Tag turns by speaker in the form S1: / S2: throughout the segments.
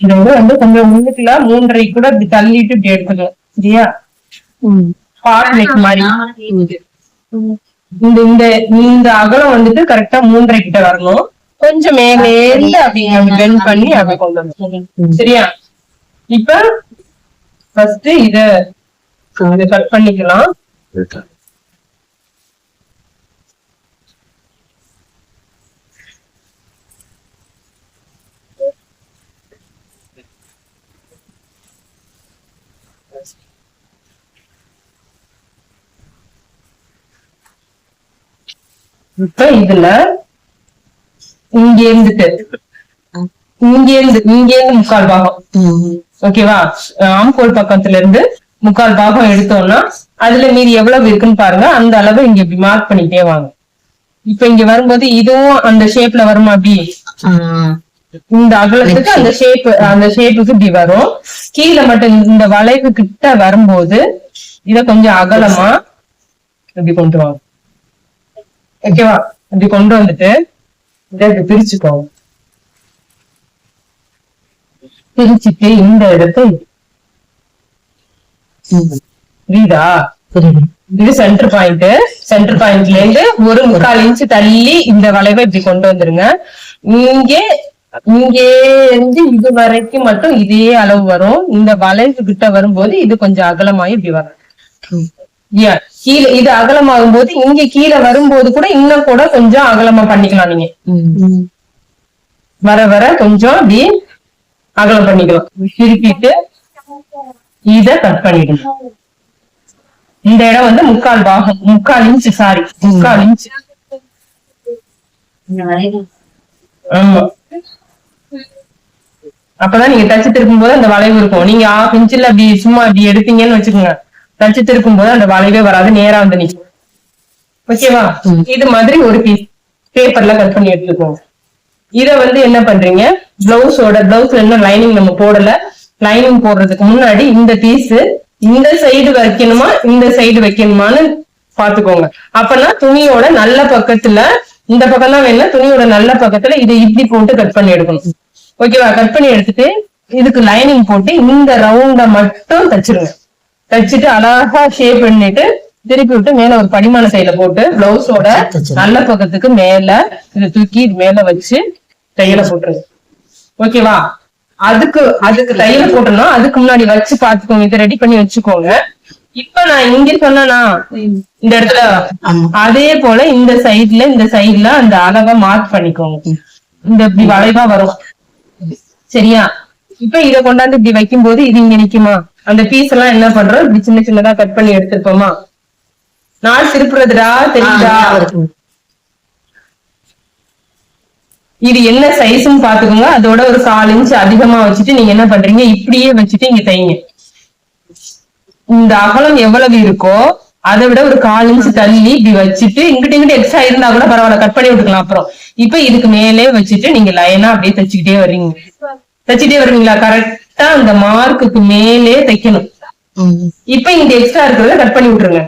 S1: இதை வந்து கொஞ்சம் முன்னுக்குல மூன்றரை கூட இப்படி தள்ளிட்டு இப்படி எடுத்துக்கலாம் சரியா பாட் மாதிரி இந்த இந்த இந்த அகலம் வந்துட்டு கரெக்டா மூன்றரை கிட்ட வரணும் கொஞ்சம் மேலேந்து அப்படி பெண்ட் பண்ணி அப்படி கொண்டு வரணும் சரியா இப்ப ஃபர்ஸ்ட் இத கட் பண்ணிக்கலாம் இப்ப இதுல இங்க இருந்துட்டு இங்க இருந்து இங்க இருந்து முக்கால் பாகம். ஓகேவா ஆம்கோல் பக்கத்துல இருந்து முக்கால் பாகம் எடுத்தோம்னா அதுல மீதி எவ்வளவு இருக்குன்னு பாருங்க. அந்த அளவு இங்க இப்படி மார்க் பண்ணிட்டே வாங்க. இப்ப இங்க வரும்போது இதுவும் அந்த ஷேப்ல வருமா அப்படி? இந்த அகலத்துக்கு அந்த ஷேப் அந்த ஷேப்புக்கு இப்படி வரும். கீழே மட்டும் இந்த வளைவு கிட்ட வரும்போது இத கொஞ்சம் அகலமா இப்படி கொண்டு வாங்க. ஓகேவா இப்படி கொண்டு வந்துட்டு இதை இப்படி பிரிச்சுக்கோங்க பிரிச்சுட்டு இந்த இடத்தை புரியுதா? இது சென்டர் பாயிண்ட் சென்டர் பாயிண்ட்ல இருந்து ஒரு முக்கால் இன்ச் தள்ளி இந்த வளைவை இப்படி கொண்டு வந்துருங்க. இங்கே இங்கே இருந்து இது வரைக்கும் மட்டும் இதே அளவு வரும். இந்த வளைவு கிட்ட வரும்போது இது கொஞ்சம் அகலமாயி இப்படி வரும். கீழே இது அகலமாகும் போது இங்க கீழே வரும்போது கூட இன்னும் கூட கொஞ்சம் அகலமா பண்ணிக்கலாம் நீங்க. வர வர கொஞ்சம் அப்படி அகலம் பண்ணிக்கலாம். திருப்பிட்டு இத கட் பண்ணிடணும். இந்த இடம் வந்து முக்கால் பாகம் முக்கால் இன்ச் சாரி முக்கால் இன்ச் ஆமா. அப்பதான் நீங்க தச்சு திருப்பும் போது அந்த வளைவு இருக்கும். நீங்க ஆஃப் இன்ச்ல அப்படி சும்மா அப்படி எடுத்தீங்கன்னு வச்சுக்கோங்க. தச்சு திருப்பும் போது அந்த வளைவே வராது நேரா வந்து நிக்கும். ஓகேவா இது மாதிரி ஒரு பீஸ் பேப்பர்ல கட் பண்ணி எடுத்துக்கோங்க. இத வந்து என்ன பண்றீங்க? பிளவுஸோட பிளவுஸ்ல என்ன லைனிங் நம்ம போடல? லைனிங் போடுறதுக்கு முன்னாடி இந்த பீஸ் இந்த சைடு வைக்கணுமா இந்த சைடு வைக்கணுமான்னு பாத்துக்கோங்க. அப்பனா துணியோட நல்ல பக்கத்துல இந்த பக்கம் தான் வேணும் துணியோட நல்ல பக்கத்துல இதை இப்படி போட்டு கட் பண்ணி எடுக்கணும். ஓகேவா கட் பண்ணி எடுத்துட்டு இதுக்கு லைனிங் போட்டு இந்த ரவுண்ட மட்டும் தச்சிருங்க. தச்சுட்டு அழகா ஷேப் பண்ணிட்டு திருப்பி விட்டு மேல ஒரு படிமான சைடுல போட்டு பிளவுஸோட நல்ல பக்கத்துக்கு மேல இதை தூக்கி மேல வச்சு தையல போட்டுருங்க ஓகேவா? அதுக்கு அதுக்கு தையல போட்டணும் அதுக்கு முன்னாடி வச்சு பாத்துக்கோங்க இதை ரெடி பண்ணி வச்சுக்கோங்க. இப்ப நான் இங்க சொன்னனா? இந்த இடத்துல அதே போல இந்த சைடுல இந்த சைடுல அந்த அளவை மார்க் பண்ணிக்கோங்க. இந்த இப்படி வளைவா வரும். சரியா? இப்ப இத கொண்டாந்து இப்படி வைக்கும் போது இது இங்க நிக்குமா? அந்த பீஸ் எல்லாம் என்ன பண்றோம் இப்படி சின்ன சின்னதா கட் பண்ணி எடுத்திருப்போமா? நாள் திருப்புறதுடா தெரியுதா? இது என்ன சைஸ்ன்னு பாத்துக்கோங்க அதோட ஒரு கால் இன்ச் அதிகமா வச்சுட்டு நீங்க என்ன பண்றீங்க? இப்படியே வச்சுட்டு இங்க தைங்க. இந்த அகலம் எவ்வளவு இருக்கோ அதை விட ஒரு கால் இன்ச் தள்ளி இப்படி வச்சுட்டு இங்கிட்ட இங்கிட்ட எக்ஸ்ட்ரா இருந்தா கூட பரவாயில்ல கட் பண்ணி விட்டுக்கலாம் அப்புறம். இப்ப இதுக்கு மேலே வச்சுட்டு நீங்க லைனா அப்படியே தச்சுக்கிட்டே வர்றீங்க. தச்சுட்டே வருவீங்களா? கரெக்டா அந்த மார்க்குக்கு மேலே தைக்கணும். இப்ப இங்க எக்ஸ்ட்ரா இருக்கிறத கட் பண்ணி விட்டுருங்க.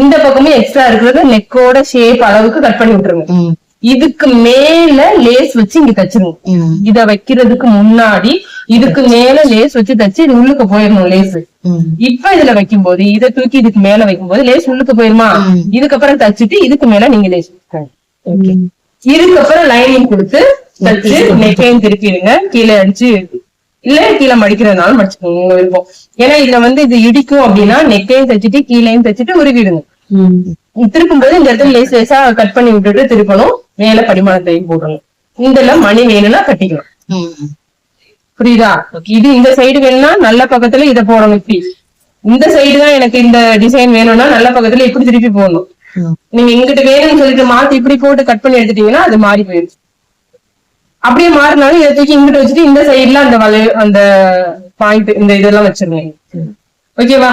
S1: இந்த பக்கமும் எக்ஸ்ட்ரா இருக்கிறத நெக்கோட ஷேப் அளவுக்கு கட் பண்ணி விட்டுருங்க. இதுக்கு மேல லேஸ் வச்சு இங்க தச்சிருங்க. இத வைக்கிறதுக்கு முன்னாடி இதுக்கு மேல லேஸ் வச்சு தச்சு இது உள்ளுக்கு போயிடணும் லேஸ் இப்ப இதுல வைக்கும் போது இத தூக்கி இதுக்கு மேல வைக்கும் போது லேஸ் உள்ளுக்கு போயிருமா? இதுக்கப்புறம் தச்சுட்டு இதுக்கு மேல நீங்க லேஸ் இதுக்கப்புறம் லைனிங் கொடுத்து தச்சு நெக்கையும் திருப்பிடுங்க கீழே அடிச்சு இல்ல கீழே மடிக்கிறதுனாலும் மடிச்சுக்கோங்க. உங்க விருப்பம். ஏன்னா இதுல வந்து இது இடிக்கும் அப்படின்னா நெக்கையும் தச்சுட்டு கீழையும் தச்சுட்டு உருவிடுங்க. திருப்பும் போது இந்த இடத்துல லேஸ் லேசா கட் பண்ணி விட்டுட்டு திருப்பணும். மேல படிமானத்தையும் போடணும் இதுல மணி வேணும்னா கட்டிக்கலாம். புரியுதா? இது இந்த சைடு வேணும்னா நல்ல பக்கத்துல இத போடணும். இப்படி. இந்த சைடு தான் எனக்கு இந்த டிசைன் வேணும்னா நல்ல பக்கத்துல இப்படி திருப்பி போடணும். நீங்க இங்கிட்ட வேணும்னு சொல்லிட்டு மாத்தி இப்படி போட்டு கட் பண்ணி எடுத்துட்டீங்கன்னா அது மாறி போயிடுச்சு. அப்படியே மாறினாலும் இதை தூக்கி இங்கிட்ட வச்சுட்டு இந்த சைடுல அந்த வளைவு அந்த பாயிண்ட் இந்த இதெல்லாம் வச்சிருங்க. ஓகேவா